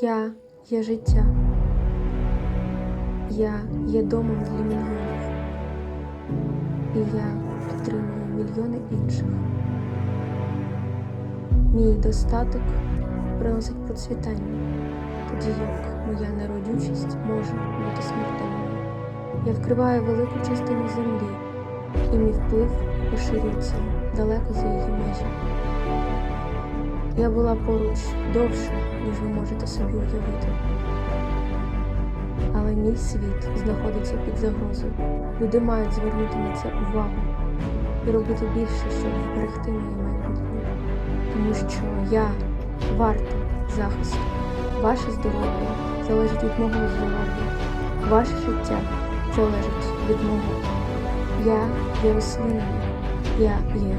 Я є життя. Я є домом для мільйонів. І я підтримую мільйони інших. Мій достаток приносить процвітання, тоді як моя неродючість може бути смертельною. Я вкриваю велику частину землі, і мій вплив поширюється далеко за її межі. Я була поруч довше, ніж ви можете собі уявити. Але мій світ знаходиться під загрозою. Люди мають звернути на це увагу і робити більше, щоб вберегти моє майбутнє. Тому що я варта захисту. Ваше здоров'я залежить від мого здоров'я. Ваше життя залежить від мого. Я є рослиною. Я є